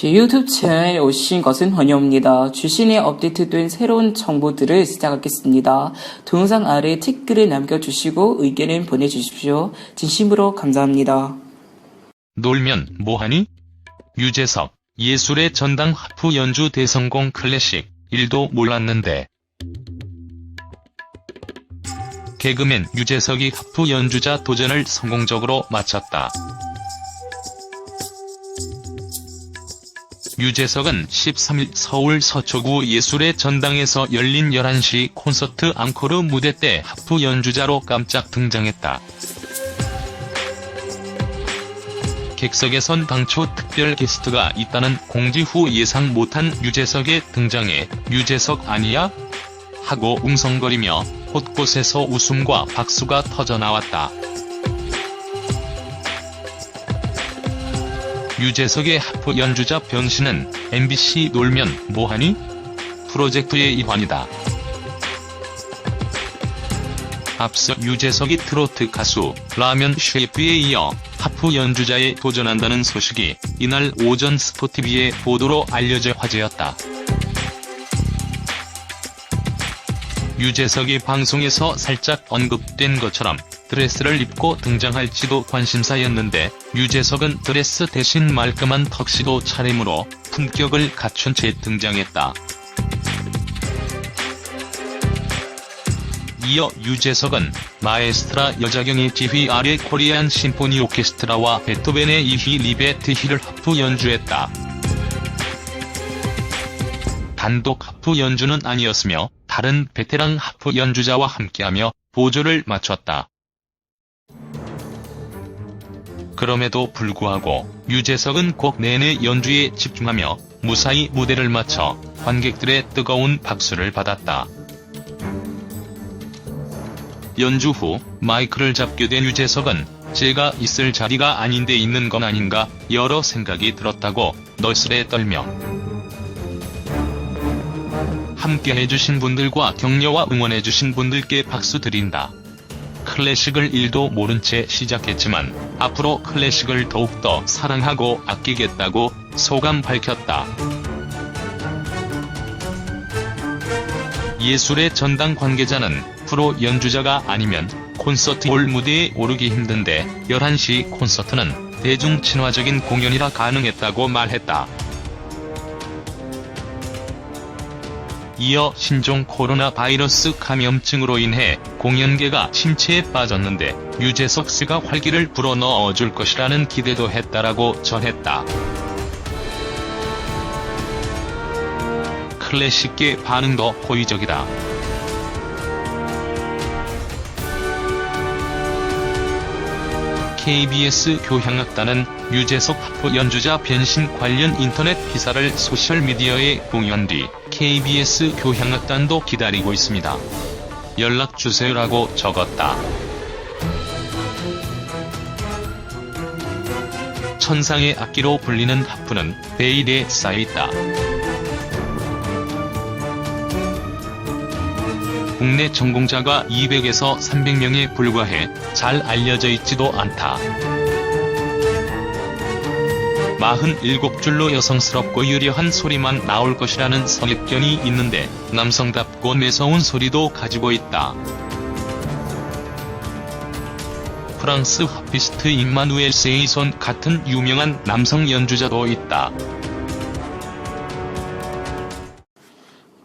제 유튜브 채널에 오신 것은 환영합니다. 주신에 업데이트된 새로운 정보들을 시작하겠습니다. 동영상 아래 댓글을 남겨주시고 의견을 보내주십시오. 진심으로 감사합니다. 놀면 뭐하니? 유재석, 예술의 전당 하프 연주 대성공 클래식, 1도 몰랐는데. 개그맨 유재석이 하프 연주자 도전을 성공적으로 마쳤다. 유재석은 13일 서울 서초구 예술의 전당에서 열린 11시 콘서트 앙코르 무대 때 하프 연주자로 깜짝 등장했다. 객석에선 당초 특별 게스트가 있다는 공지 후 예상 못한 유재석의 등장에 유재석 아니야? 하고 웅성거리며 곳곳에서 웃음과 박수가 터져나왔다. 유재석의 하프 연주자 변신은 MBC 놀면 뭐하니? 프로젝트의 일환이다. 앞서 유재석이 트로트 가수 라면 셰프에 이어 하프 연주자에 도전한다는 소식이 이날 오전 스포티비의 보도로 알려져 화제였다. 유재석이 방송에서 살짝 언급된 것처럼 드레스를 입고 등장할지도 관심사였는데 유재석은 드레스 대신 말끔한 턱시도 차림으로 품격을 갖춘 채 등장했다. 이어 유재석은 마에스트라 여자경의 지휘 아래 코리안 심포니 오케스트라와 베토벤의 이휘 리베트 힐을 하프 연주했다. 단독 하프 연주는 아니었으며 다른 베테랑 하프 연주자와 함께하며 보조를 맞췄다. 그럼에도 불구하고 유재석은 곡 내내 연주에 집중하며 무사히 무대를 마쳐 관객들의 뜨거운 박수를 받았다. 연주 후 마이크를 잡게 된 유재석은 제가 있을 자리가 아닌데 있는 건 아닌가 여러 생각이 들었다고 널스레 떨며 함께 해주신 분들과 격려와 응원해주신 분들께 박수 드린다. 클래식을 1도 모른 채 시작했지만 앞으로 클래식을 더욱더 사랑하고 아끼겠다고 소감 밝혔다. 예술의 전당 관계자는 프로 연주자가 아니면 콘서트 올 무대에 오르기 힘든데 11시 콘서트는 대중 친화적인 공연이라 가능했다고 말했다. 이어 신종 코로나 바이러스 감염증으로 인해 공연계가 침체에 빠졌는데 유재석 씨가 활기를 불어넣어 줄 것이라는 기대도 했다라고 전했다. 클래식계 반응도 호의적이다. KBS 교향악단은 유재석 하프 연주자 변신 관련 인터넷 기사를 소셜미디어에 공유한 뒤 KBS 교향악단도 기다리고 있습니다. 연락 주세요라고 적었다. 천상의 악기로 불리는 하프는 베일에 쌓여있다. 국내 전공자가 200에서 300명에 불과해 잘 알려져 있지도 않다. 47줄로 여성스럽고 유려한 소리만 나올 것이라는 선입견이 있는데 남성답고 매서운 소리도 가지고 있다. 프랑스 하피스트 임마누엘 세이손 같은 유명한 남성 연주자도 있다.